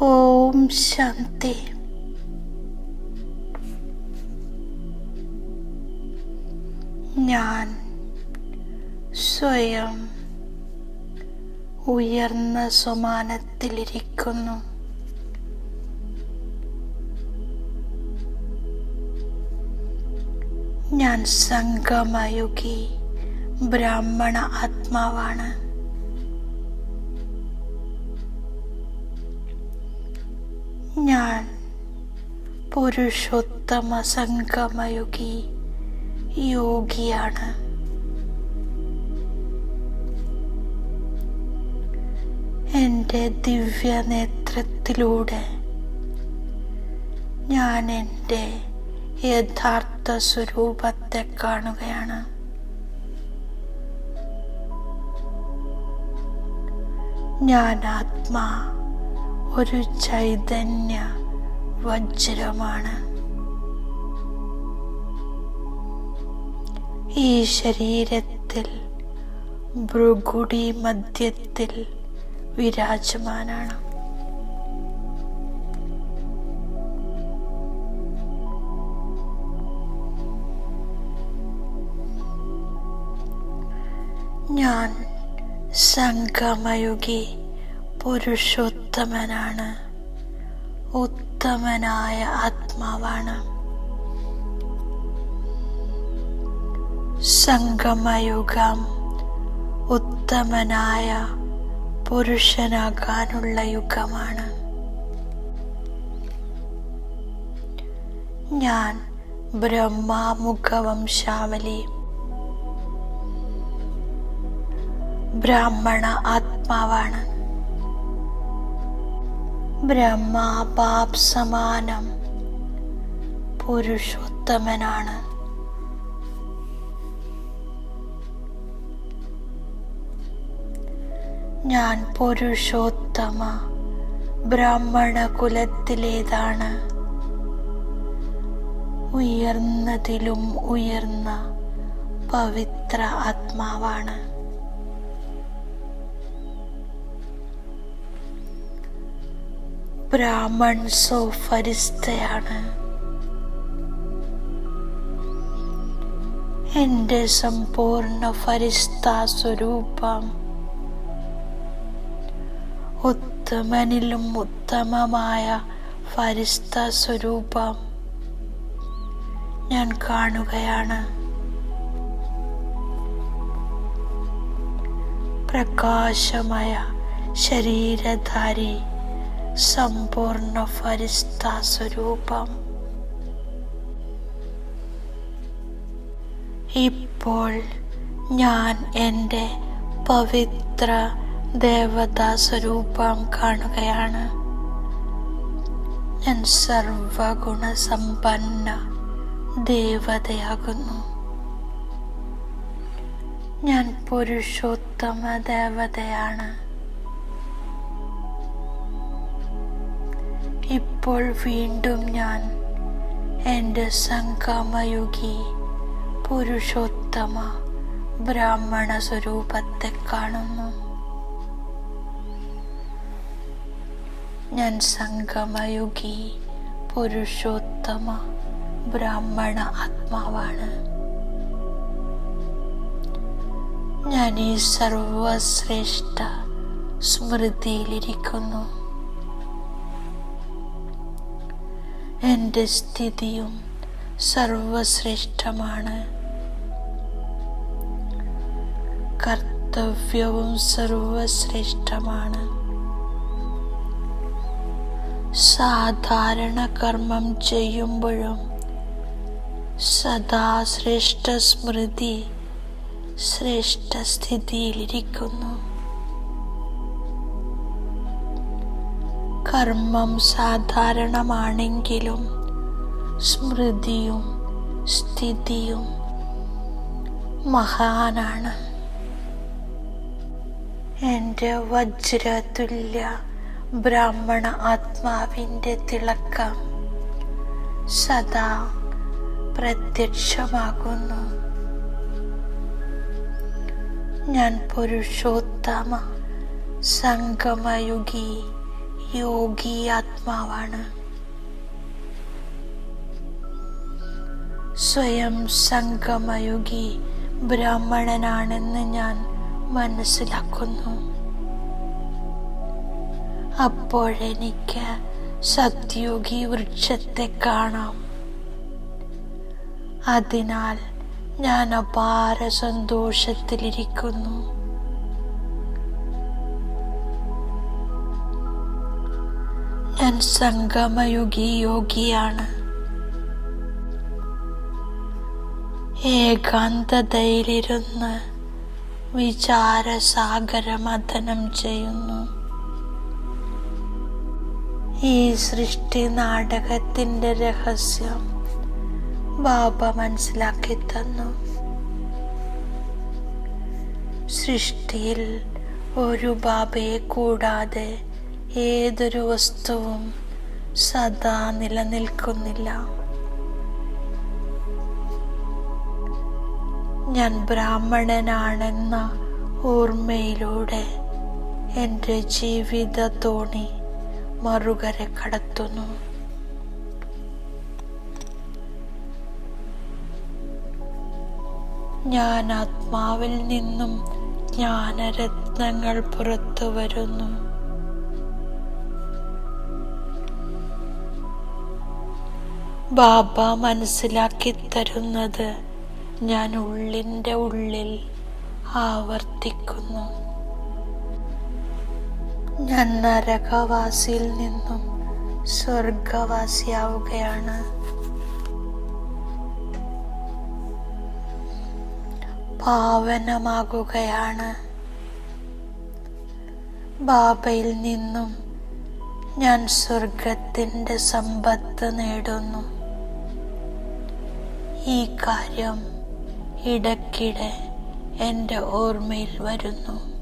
ഓം ശാന്തി. ഞാൻ സ്വയം ഉയർന്ന സമാനത്തിലിരിക്കുന്നു. ഞാൻ സംഗമയുഗി ബ്രാഹ്മണ ആത്മാവാണ്. ഞാൻ പുരുഷോത്തമ സംഗമയുഗി യോഗിയാണ്. എന്റെ ദിവ്യ നേത്രത്തിലൂടെ ഞാൻ എന്റെ യഥാർത്ഥ സ്വരൂപത്തെ കാണുകയാണ്. ഞാൻ ആത്മാ ഒരു ചൈതന്യ വജ്രമാണ്. ഈ ശരീരത്തിൽ ഭൃഗുടി മധ്യത്തിൽ വിരാജമാനാണ്. ഞാൻ സംഗമയുഗി പുരുഷോത്തമനാണ്. ഉത്തമനായ ആത്മാവാണ്. സംഗമയുഗം ഉത്തമനായ പുരുഷനാകാനുള്ള യുഗമാണ്. ഞാൻ ബ്രഹ്മാമുഖവംശാവലി. ബ്രാഹ്മണ ആത്മാവാണ്. ബ്രഹ്മാപാപ് സമാനം. പുരുഷോത്തമനാണ്. ഞാൻ പുരുഷോത്തമ. ബ്രാഹ്മണ കുലത്തിലേതാണ് ഉയർന്നതിലും ഉയർന്ന പവിത്ര ആത്മാവാണ്. ബ്രാഹ്മൺ സോ ഫരിസ്തയാണ്. എന്റെ സമ്പൂർണ ഫരിസ്ത സ്വരൂപം ഉത്തമനിലും ഉത്തമമായ ഫരിസ്ത സ്വരൂപം ഞാൻ കാണുകയാണ്. പ്രകാശമയ ശരീരധാരി സമ്പൂർണ ഫരിസ്ത സ്വരൂപം. ഇപ്പോൾ ഞാൻ എന്റെ പവിത്ര ദേവതാ സ്വരൂപം കാണുകയാണ്. ഞാൻ സർവഗുണ സമ്പന്ന ദേവതയാകുന്നു. ഞാൻ പുരുഷോത്തമ ദേവതയാണ്. ഇപ്പോൾ വീണ്ടും ഞാൻ എന്റെ സംഗമയുഗി പുരുഷോത്തമ ബ്രാഹ്മണ സ്വരൂപത്തെ കാണുന്നു. ഞാൻ സംഗമയുഗി പുരുഷോത്തമ ബ്രാഹ്മണ ആത്മാവാണ്. ഞാൻ ഈ സർവശ്രേഷ്ഠ സ്മൃതിയിലിരിക്കുന്നു. എന്റെ സ്ഥിതിയും സർവശ്രേഷ്ഠമാണ്. കർത്തവ്യവും സർവശ്രേഷ്ഠമാണ്. സാധാരണ കർമ്മം ചെയ്യുമ്പോഴും സദാ ശ്രേഷ്ഠ സ്മൃതി ശ്രേഷ്ഠ സ്ഥിതിയിലിരിക്കുന്നു. കർമ്മം സാധാരണമാണെങ്കിലും സ്മൃതിയും സ്ഥിതിയും മഹാനാണ്. എന്റെ വജ്രതുല്യ ബ്രാഹ്മണ ആത്മാവിന്റെ തിളക്കം സദാ പ്രത്യക്ഷമാകുന്നു. ഞാൻ പുരുഷോത്തമ സംഗമയുഗി യോഗി ആത്മാവാണ് സ്വയം സംഗമയോഗി ബ്രാഹ്മണനാണെന്ന് ഞാൻ മനസ്സിലാക്കുന്നു. അപ്പോഴെനിക്ക് സത്യോഗി വൃക്ഷത്തെ കാണാം. അതിനാൽ ഞാൻ അപാര സന്തോഷത്തിലിരിക്കുന്നു. ഞാൻ സംഗമയുഗി യോഗിയാണ് ഏകാന്തതയിലിരുന്ന് വിചാരസാഗരമഥനം ചെയ്യുന്നു. ഈ സൃഷ്ടി നാടകത്തിന്റെ രഹസ്യം ബാബ മനസ്സിലാക്കി തന്നു. സൃഷ്ടിയിൽ ഒരു ബാബയെ കൂടാതെ ഏതൊരു വസ്തുവും സദാ നിലനിൽക്കുന്നില്ല. ഞാൻ ബ്രാഹ്മണനാണെന്ന ഓർമ്മയിലൂടെ എന്റെ ജീവിത തോണി മറുകര കടത്തുന്നു. ഞാൻ ആത്മാവിൽ നിന്നും ജ്ഞാനരത്നങ്ങൾ പുറത്തു വരുന്നു ബാബ മനസ്സിലാക്കി തരുന്നത് ഞാൻ ഉള്ളിന്റെ ഉള്ളിൽ ആവർത്തിക്കുന്നു. ഞാൻ നരകവാസിയിൽ നിന്നും സ്വർഗവാസിയാവുകയാണ്. പാവനമാകുകയാണ്. ബാബയിൽ നിന്നും ഞാൻ സ്വർഗത്തിന്റെ സമ്പത്ത് നേടുന്നു. ഈ കാര്യം ഇടയ്ക്കിടെ എന്റെ ഓർമ്മയിൽ വരുന്നു.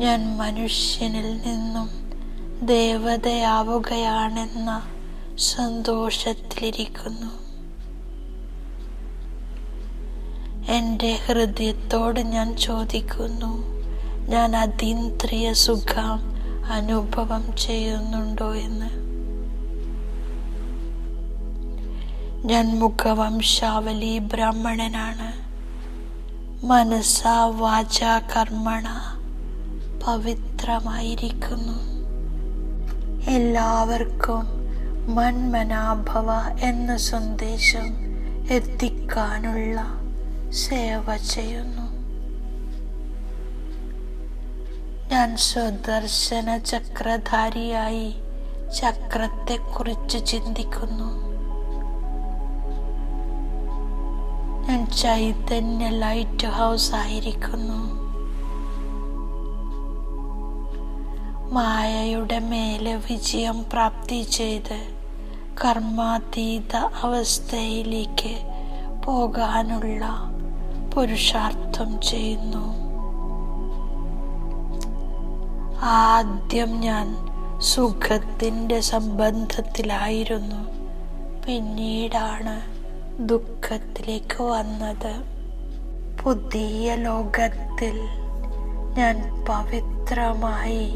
ഞാൻ മനുഷ്യനിൽ നിന്നും ദേവതയാവുകയാണെന്ന സന്തോഷത്തിലിരിക്കുന്നു. എന്റെ ഹൃദയത്തോട് ഞാൻ ചോദിക്കുന്നു ഞാൻ അതീന്ദ്രിയ സുഖം അനുഭവം ചെയ്യുന്നുണ്ടോ എന്ന്? ഞാൻ മുഖവംശാവലി ബ്രാഹ്മണനാണ്. മനസ്സ വാച കർമ്മണ പവിത്രമായിരിക്കുന്നു. എല്ലാവർക്കും മന്മനാഭവ എന്ന സന്ദേശം എത്തിക്കാനുള്ള സേവ ചെയ്യുന്നു. ഞാൻ സ്വദർശന ചക്രധാരിയായി ചക്രത്തെക്കുറിച്ച് ചിന്തിക്കുന്നു. ഞാൻ ചൈതന്യ ലൈറ്റ് ഹൗസ് ആയിരിക്കുന്നു. മായയുടെ മേലെ വിജയം പ്രാപ്തി ചെയ്ത് കർമാതീത അവസ്ഥയിലേക്ക് പോകാനുള്ള പുരുഷാർത്ഥം ചെയ്യുന്നു. ആദ്യം ഞാൻ സുഖത്തിന്റെ സംബന്ധത്തിലായിരുന്നു. പിന്നീടാണ് ദുഃഖത്തിലേക്ക് വന്നത്. പുതിയ ലോകത്തിൽ ഞാൻ പവിത്രമായി.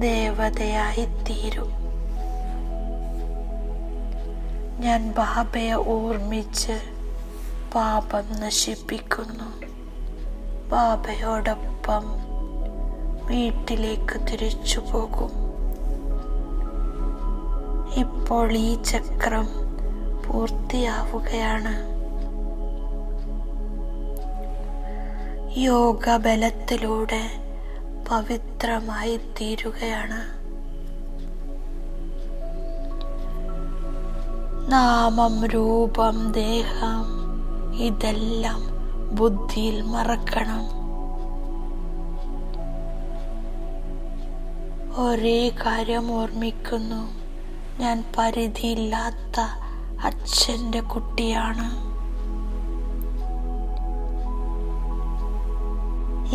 ദേവതയായി തീരും ഞാൻ ബാബയെ ഓർമ്മിച്ച് പാപം നശിപ്പിക്കുന്നു. ബാബയോടൊപ്പം വീട്ടിലേക്ക് തിരിച്ചു പോകും ഇപ്പോൾ ഈ ചക്രം പൂർത്തിയാവുകയാണ്. യോഗ ബലത്തിലൂടെ പവിത്രമായി തീരുകയാണ് നാമം രൂപം ദേഹം ഇതെല്ലാം ബുദ്ധിയിൽ മറക്കണം. ഒരേ കാര്യം ഓർമ്മിക്കുന്നു. ഞാൻ പരിധിയില്ലാത്ത അച്ഛന്റെ കുട്ടിയാണ്.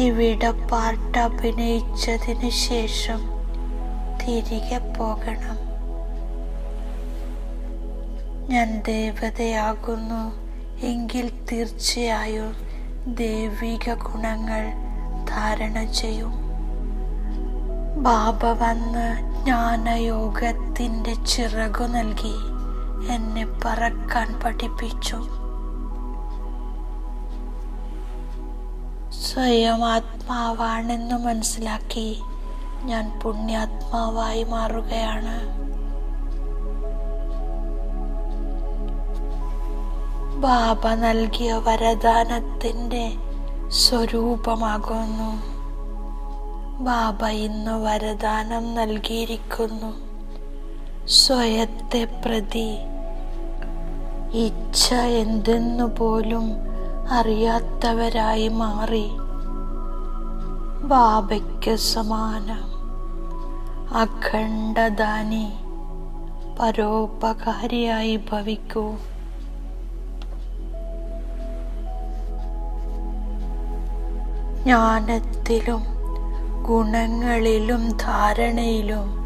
ഇവിടെ പാർട്ട് അഭിനയിച്ചതിന് ശേഷം തിരികെ പോകണം. ഞാൻ ദേവതയാകുന്നു എങ്കിൽ തീർച്ചയായും ദൈവിക ഗുണങ്ങൾ ധാരണ ചെയ്യും. ബാബ വന്ന് ജ്ഞാനയോഗത്തിന്റെ ചിറകു നൽകി എന്നെ പറക്കാൻ പഠിപ്പിച്ചു. സ്വയം ആത്മാവാണെന്ന് മനസ്സിലാക്കി ഞാൻ പുണ്യാത്മാവായി മാറുകയാണ്. ബാബ നൽകിയ വരദാനത്തിന്റെ സ്വരൂപമാകുന്നു. ബാബ ഇന്ന് വരദാനം നൽകിയിരിക്കുന്നു. സ്വയത്തെ പ്രതി. ഇച്ഛ എന്തെന്നു പോലും അറിയാത്തവരായി മാറി. ബാബയ്ക്ക് സമാനം. അഖണ്ഡദാനി. പരോപകാരിയായി ഭവിക്കൂ. ജ്ഞാനത്തിലും ഗുണങ്ങളിലും ധാരണയിലും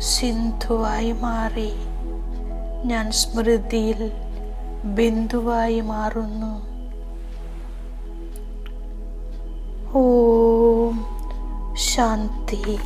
സിന്ധുവായി മാറി. ഞാൻ സ്മൃതിയിൽ ബിന്ദുവായി മാറുന്നു. ഓം ശാന്തി.